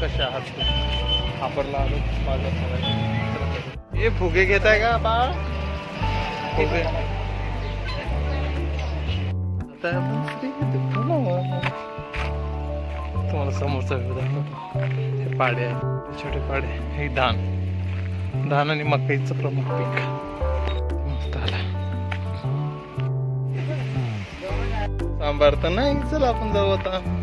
कसे आहात तुम्ही? वापरला आलो माझा हे फुगे घेत आहे का बा फुगे. तुम्हाला समोरचा व्ह्यू दाखवतो. हे पाडे आहे छोटे पाडे. हे धान. धान आणि मकाईचं प्रमुख पीक. मस्त आला. सांभाळता नाही चला आपण जाऊ आता.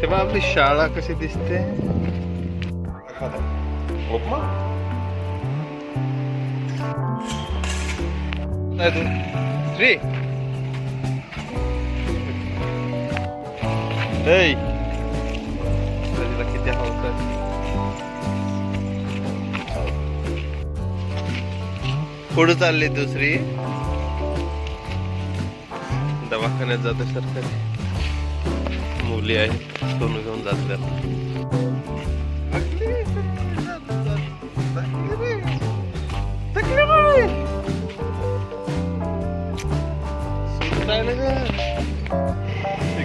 तेव्हा आपली शाळा कशी दिसते? उपमा श्री! तिला किती आहे कुठं चालली दुसरी दवाखान्यात जाते सरकारी मुली आहेत सोनू घेऊन जात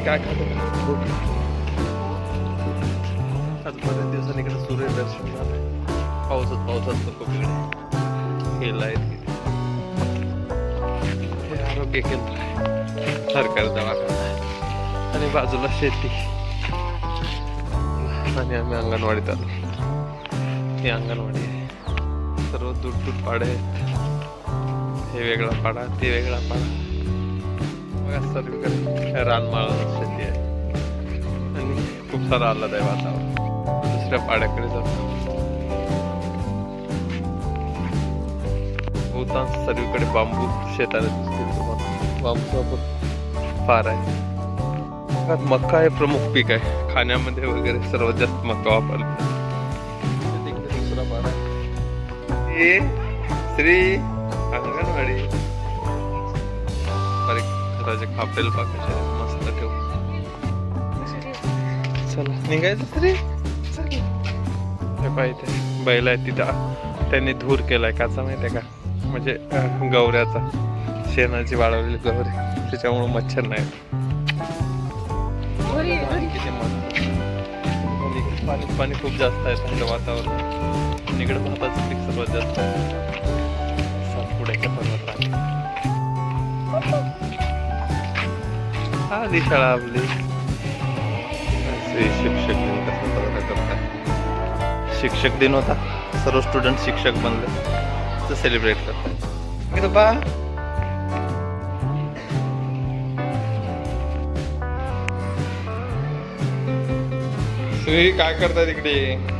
काय खातो? बऱ्याच दिवसांनी इकडे सूर्यदर्शन झालंय. पाऊसच पाऊस असतो खूप इकडे गेलाय हे आरोग्य केंद्र आहे. सरकारी दवाखाना आहे. आणि बाजूला शेती. आणि आम्ही अंगणवाडीत आलो. ही अंगणवाडी आहे. सर्व दूर दूर पाडे आहेत. हे वेगळा पाडा ते वेगळा पाडा. बघा सर्वीकडे रानमाळ शेती आहे. आणि खूप सारा आल्हाद आहे वातावरण. दुसऱ्या पाड्याकडे जातो बहुतांश सर्वीकडे बांबू शेताला दिसतील तुम्हाला. बांबूचा पण फार आहे. भागात मक्का हे प्रमुख पीक आहे. खाण्यामध्ये वगैरे सर्वात जास्त मक्का वापरतात दुसरा पाडा आहे. श्री अंगणवाडी. अरे खताचे खापेल पाकाचे मस्त ठेव चला निघायचं श्री चला. हे पाहिजे बैल आहे तिथं. त्यांनी धूर केलाय काचा माहितीये का? म्हणजे गवऱ्याचा. शेणाची वाळवलेली गवरी. त्याच्यामुळे मच्छर नाही. पाणी पाणी खूप जास्त आहे थंड वातावरण. इकडे भाताचं पीक सर्वात जास्त आहे. सातपुड्याच्या पर्वत आली शाळा आपली शिक्षक दिन कसं साजरा करतात. शिक्षक दिन होता. सर्व स्टुडंट शिक्षक बनले. तर सेलिब्रेट करतात. बा श्री काय करताय तिकडे?